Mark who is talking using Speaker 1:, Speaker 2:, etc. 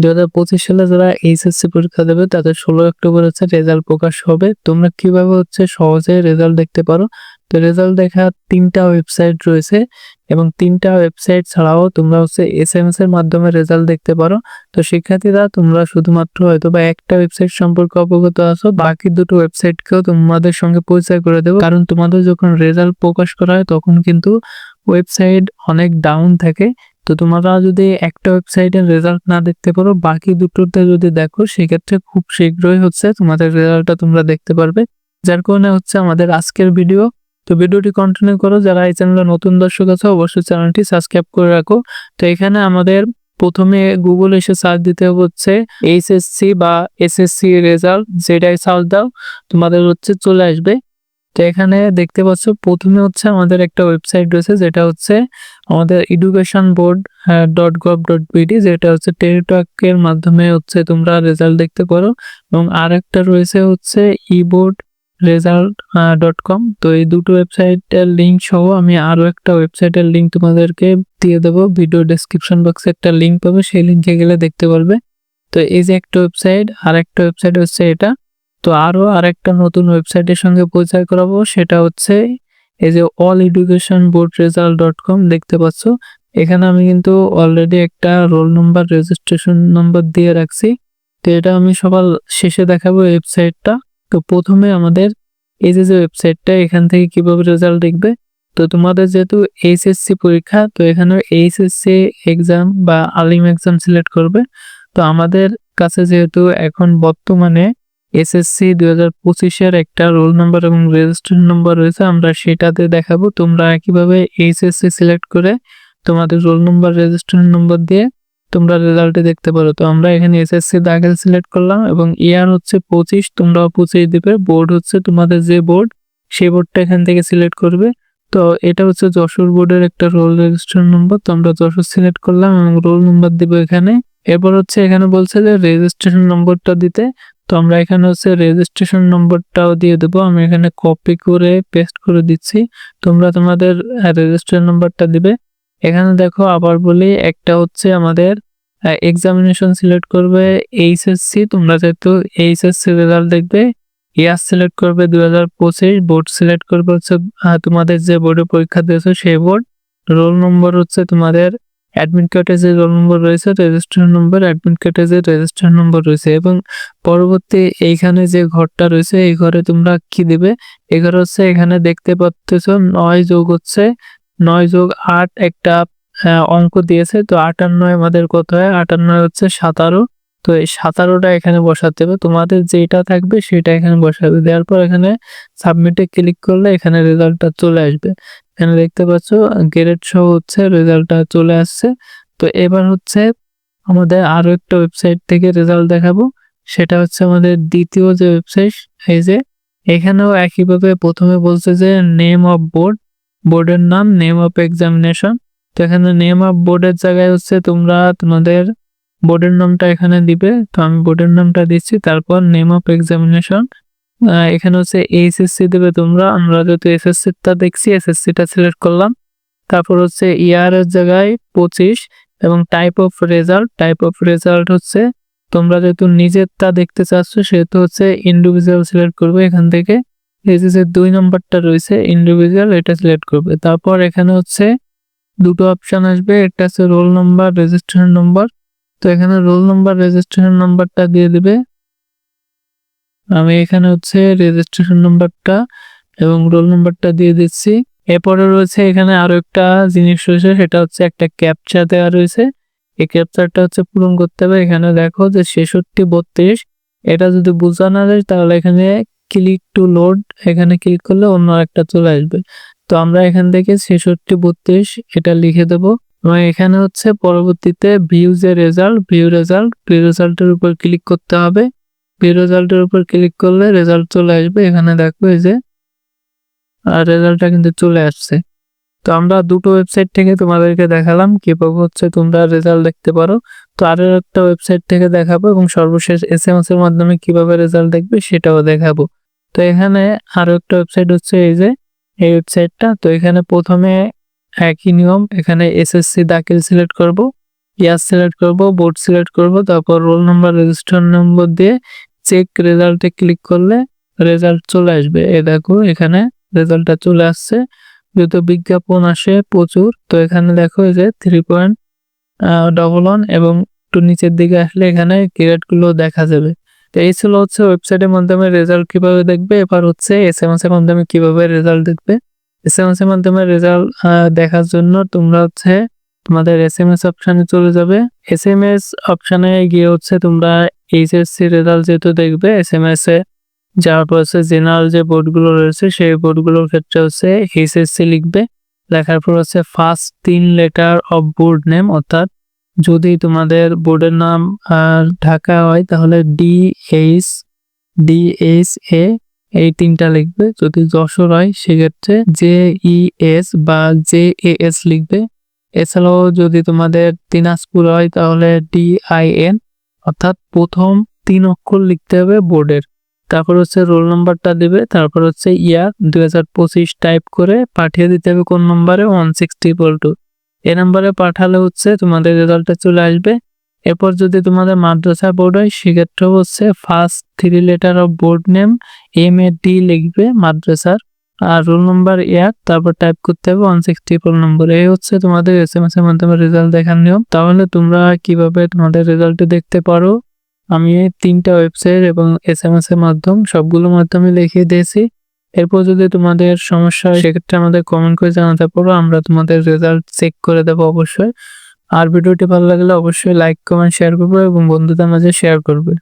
Speaker 1: দু হাজার পঁচিশ সালে যারা এইচএসসি পরীক্ষা দেবে, তাদের ষোলো অক্টোবর হচ্ছে রেজাল্ট প্রকাশ হবে। তোমরা কীভাবে হচ্ছে সহজে রেজাল্ট দেখতে পারো? তো রেজাল্ট দেখার তিনটা ওয়েবসাইট রয়েছে এবং তিনটা ওয়েবসাইট ছাড়াও তোমরা হচ্ছে এস এম এস এর মাধ্যমে রেজাল্ট দেখতে পারো। তো শিক্ষার্থীরা, তোমরা শুধুমাত্র হয়তো বা একটা ওয়েবসাইট সম্পর্কে অবগত আছো, বাকি দুটো ওয়েবসাইটকেও তোমাদের সঙ্গে পরিচয় করে দেবো। কারণ তোমাদের যখন রেজাল্ট প্রকাশ করা হয়, তখন কিন্তু ওয়েবসাইট অনেক ডাউন থাকে। তো তোমরা যদি একটা ওয়েবসাইটের রেজাল্ট না দেখতে পারো, বাকি দুটোতে যদি দেখো, সেক্ষেত্রে খুব শীঘ্রই হচ্ছে তোমাদের রেজাল্টটা তোমরা দেখতে পারবে। যার কারণে হচ্ছে আমাদের আজকের ভিডিও তো ভিডিওটি কন্টিনিউ করো। যারা এই চ্যানেলে নতুন দর্শক আছে, অবশ্যই চ্যানেলটি সাবস্ক্রাইব করে রাখো। তো এখানে আমাদের প্রথমে গুগল এসে সার্চ দিতে হচ্ছে এইচএসসি বা এসএসসি রেজাল্ট যেটাই সার্চ দাও। তোমাদের হচ্ছে চলে আসবে। তো এখানে দেখতে পাচ্ছ, প্রথমে হচ্ছে আমাদের একটা ওয়েবসাইট রয়েছে, যেটা হচ্ছে আমাদের education board dot gov dot B D যেটা হচ্ছে টেলিটকের মাধ্যমে হচ্ছে তোমরা রেজাল্ট দেখতে পারো। এবং আর একটা রয়েছে হচ্ছে E board result dot com তো এই দুটো ওয়েবসাইটের লিঙ্ক সহ আমি আরও একটা ওয়েবসাইটের লিঙ্ক তোমাদেরকে দিয়ে দেবো। ভিডিও ডেসক্রিপশন বক্সে একটা লিঙ্ক পাবে, সেই লিঙ্কে গেলে দেখতে পারবে। তো এই যে একটা ওয়েবসাইট আর একটা ওয়েবসাইট হচ্ছে এটা। তো আরও আরেকটা নতুন ওয়েবসাইটের সঙ্গে পরিচয় করাবো, সেটা হচ্ছে এই যে all education board result dot com দেখতে পাচ্ছ। এখানে আমি কিন্তু অলরেডি একটা রোল নম্বর রেজিস্ট্রেশন নম্বর দিয়ে রাখছি। তো এটা আমি সকাল শেষে দেখাবো ওয়েবসাইটটা তো প্রথমে আমাদের এই যে যে ওয়েবসাইটটা এখান থেকে কীভাবে রেজাল্ট দেখবে? তো তোমাদের যেহেতু এইচএসসি পরীক্ষা, তো এখানে এইচএসসি এক্সাম বা আলিম এক্সাম সিলেক্ট করবে। তো আমাদের কাছে যেহেতু এখন বর্তমানে এসএসসি দুই হাজার পঁচিশের একটা রোল নাম্বার এবং রেজিস্ট্রেশন নম্বর রয়েছে, আমরা সেটাতে দেখাবো। তোমরা একইভাবে এইচএসসি সিলেক্ট করে তোমাদের রোল নম্বর রেজিস্ট্রেশন নম্বর দিয়ে তোমরা রেজাল্টে দেখতে পারো। তো আমরা এখানে এসএসসি দাখিল সিলেক্ট করলাম এবং ইয়ার হচ্ছে পঁচিশ তোমরা পঁচিশ দিবে। বোর্ড হচ্ছে তোমাদের যে বোর্ড, সেই বোর্ডটা এখান থেকে সিলেক্ট করবে। তো এটা হচ্ছে যশোর বোর্ডের একটা রোল রেজিস্ট্রেশন নম্বর, তো আমরা যশোর সিলেক্ট করলাম এবং রোল নম্বর দিব এখানে। এরপর হচ্ছে এখানে বলছে যে রেজিস্ট্রেশন নম্বরটা দিতে তো আমরা এখানে হচ্ছে রেজিস্ট্রেশন নম্বরটাও দিয়ে দেবো। আমি এখানে কপি করে পেস্ট করে দিচ্ছি। তোমরা তোমাদের রেজিস্ট্রেশন নম্বরটা দিবে। এখানে দেখো আবার বলি, একটা হচ্ছে আমাদের এক্সামিনেশন সিলেক্ট করবে এইচএসসি তোমরা যেহেতু এইচএসসি রেজাল্ট দেখবে, ইয়ার সিলেক্ট করবে দুই হাজার পঁচিশ বোর্ড সিলেক্ট করবে হচ্ছে তোমাদের যে বোর্ডে পরীক্ষা দিয়েছ সেই বোর্ড রোল নম্বর হচ্ছে তোমাদের অ্যাডমিট কার্ডে যে রোল নম্বর রয়েছে রেজিস্ট্রেশন নম্বর অ্যাডমিট কার্ডে যে রেজিস্ট্রেশন নম্বর রয়েছে এবং পরবর্তী এইখানে যে ঘরটা রয়েছে, এই ঘরে তোমরা কি দিবে? এই ঘরে হচ্ছে এখানে দেখতে পাচ্ছ নয় যোগ হচ্ছে নয় যোগ আট একটা অঙ্ক দিয়েছে। তো আটান্ন আমাদের কত হয়? আটান্ন হচ্ছে সাতারো। তো এই সাতারোটা এখানে বসাতে হবে। তোমাদের যেটা থাকবে সেটা এখানে বসাবে। দেওয়ার পর এখানে সাবমিটে ক্লিক করলে এখানে রেজাল্টটা চলে আসবে। এখানে দেখতে পাচ্ছ গ্রেড সহ হচ্ছে রেজাল্টটা চলে আসছে। তো এবার হচ্ছে আমাদের আরও একটা ওয়েবসাইট থেকে রেজাল্ট দেখাবো। সেটা হচ্ছে আমাদের দ্বিতীয় যে ওয়েবসাইট এই যে, এখানেও একইভাবে প্রথমে বলছে যে নেম অফ বোর্ড বোর্ডের নাম নেম অফ এক্সামিনেশন তো এখানে নেম অফ বোর্ডের জায়গায় হচ্ছে তোমরা তোমাদের বোর্ডের নামটা এখানে দিবে। তো আমি বোর্ডের নামটা দিচ্ছি, তারপর নেম অফ এক্সামিনেশন এখানে হচ্ছে এইচএসসি দেবে তোমরা। আমরা যেহেতু এসএসসিটা দেখছি এসএসসিটা সিলেক্ট করলাম। তারপর হচ্ছে ইয়ার এর জায়গায় পঁচিশ এবং type of result type of result হচ্ছে তোমরা যেহেতু নিজেরটা দেখতে চাচ্ছ, সেহেতু হচ্ছে ইন্ডিভিজুয়াল সিলেক্ট করবে এখান থেকে। যে দুই নম্বরটা রয়েছে ইন্ডিভিজুয়াল এটা সিলেক্ট করবে। তারপর এখানে হচ্ছে দুটো অপশন আসবে, একটা হচ্ছে রোল নম্বর রেজিস্ট্রেশন নম্বর তো এখানে রোল নম্বর রেজিস্ট্রেশন নম্বরটা দিয়ে দিবে। আমি এখানে হচ্ছে রেজিস্ট্রেশন নম্বরটা এবং রোল নম্বরটা দিয়ে দিচ্ছি। এরপরে রয়েছে এখানে আরও একটা জিনিস রয়েছে, সেটা হচ্ছে একটা ক্যাপচা দেওয়া রয়েছে। এই ক্যাপচারটা হচ্ছে পূরণ করতে হবে। এখানে দেখো যে ছেষট্টি, বত্রিশ, এটা যদি বোঝা না যায় তাহলে এখানে ক্লিক টু লোড এখানে ক্লিক করলে অন্য একটা চলে আসবে। তো আমরা এখান থেকে ছেষট্টি, বত্রিশ এটা লিখে দেব। এবং এখানে হচ্ছে পরবর্তীতে ভিউ যে রেজাল্ট ভিউ রেজাল্ট ভিউ রেজাল্টের উপর ক্লিক করতে হবে। ভিউ রেজাল্টের উপর ক্লিক করলে রেজাল্ট চলে আসবে। এখানে দেখবে যে, আর রেজাল্টটা কিন্তু চলে আসছে। তো আমরা দুটো ওয়েবসাইট থেকে তোমাদেরকে দেখালাম, কীভাবে হচ্ছে তোমরা রেজাল্ট দেখতে পারো। তো আরও একটা ওয়েবসাইট থেকে দেখাবো এবং সর্বশেষ এস এম এস এর মাধ্যমে কীভাবে রেজাল্ট দেখবে সেটাও দেখাবো। তো এখানে আরও একটা ওয়েবসাইট হচ্ছে এই যে, এই ওয়েবসাইটটা তো এখানে প্রথমে একই নিয়ম, এখানে S S C Dakhil select করব ইয়ার সিলেক্ট করব বোর্ড সিলেক্ট করব, তারপর রোল নাম্বার রেজিস্টার নম্বর দিয়ে চেক রেজাল্টে ক্লিক করলে রেজাল্ট চলে আসবে। এ দেখো, এখানে রেজাল্টটা চলে আসছে। যেহেতু বিজ্ঞাপন আসে প্রচুর, তো এখানে দেখো যে থ্রি পয়েন্ট ডবল ওয়ান এবং একটু নিচের দিকে আসলে এখানে গুলো দেখা যাবে। তো এই ছিল হচ্ছে ওয়েবসাইটের মাধ্যমে রেজাল্ট কীভাবে দেখবে, এবার হচ্ছে এস এম এস এর মাধ্যমে কীভাবে রেজাল্ট দেখবে। এস এম এস এর মাধ্যমে রেজাল্ট দেখার জন্য তোমরা হচ্ছে তোমাদের এস এম এস অপশানে চলে যাবে। এস এম এস অপশানে গিয়ে হচ্ছে তোমরা এইচএসসি রেজাল্ট যেহেতু দেখবে এস এম এস এ যাওয়ার পর হচ্ছে জেনারেল যে বোর্ডগুলো রয়েছে, সেই বোর্ডগুলোর ক্ষেত্রে হচ্ছে এইচএসসি লিখবে। লেখার পর হচ্ছে ফার্স্ট তিন লেটার অফ বোর্ড নেম অর্থাৎ যদি তোমাদের বোর্ডের নাম ঢাকা হয়, তাহলে D H D H A এই তিনটা লিখবে। যদি যশোর হয়, সেক্ষেত্রে জে ই এস বা জে এ এস লিখবে। এছাড়াও যদি তোমাদের দিনাজপুর হয়, তাহলে ডি আই এন অর্থাৎ প্রথম তিন অক্ষর লিখতে হবে বোর্ডের। তারপর হচ্ছে রোল নাম্বারটা দেবে, তারপর হচ্ছে ইয়ার দুই হাজার পঁচিশ টাইপ করে পাঠিয়ে দিতে হবে কোন নম্বরে? ওয়ান সিক্সটি টু এ নাম্বারে পাঠালে হচ্ছে তোমাদের রেজাল্টটা চলে আসবে। এরপর যদি তোমাদের মাদ্রাসা বোর্ড হয় সেক্ষেত্রে হচ্ছে first three letter of board name M A D লিখবে মাদ্রাসার। আর রোল নাম্বার এক, তারপর টাইপ করতে হবে ওয়ান সিক্সটি ফোর নম্বর এই হচ্ছে তোমাদের এস এম এস এর মাধ্যমে রেজাল্ট দেখার নিয়ম। তাহলে তোমরা কীভাবে তোমাদের রেজাল্ট দেখতে পারো? আমি তিনটা ওয়েবসাইট এবং এস এম এস এর মাধ্যম সবগুলোর মাধ্যমে লিখিয়ে দিয়েছি। এরপর যদি তোমাদের সমস্যা হয়, সেক্ষেত্রে আমাদের কমেন্ট করে জানাতে পারো, আমরা তোমাদের রেজাল্ট চেক করে দেবো অবশ্যই। আর ভিডিওটি ভালো লাগলে অবশ্যই লাইক কমেন্ট শেয়ার করবে এবং বন্ধুদের মাঝে শেয়ার করবে।